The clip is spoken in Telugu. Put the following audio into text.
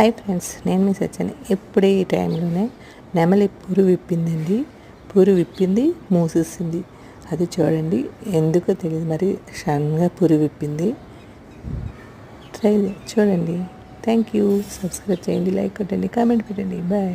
హాయ్ ఫ్రెండ్స్ నేను మీ సత్యని ఇప్పుడే ఈ టైంలోనే నెమలి పూరు విప్పిందండి. పూరు విప్పింది మూసేసింది. అది చూడండి ఎందుకో తెలియదు మరి సడన్గా పూరు విప్పింది. ట్రై చూడండి. థ్యాంక్ యూ సబ్స్క్రైబ్ చేయండి లైక్ కొట్టండి కామెంట్ పెట్టండి. బాయ్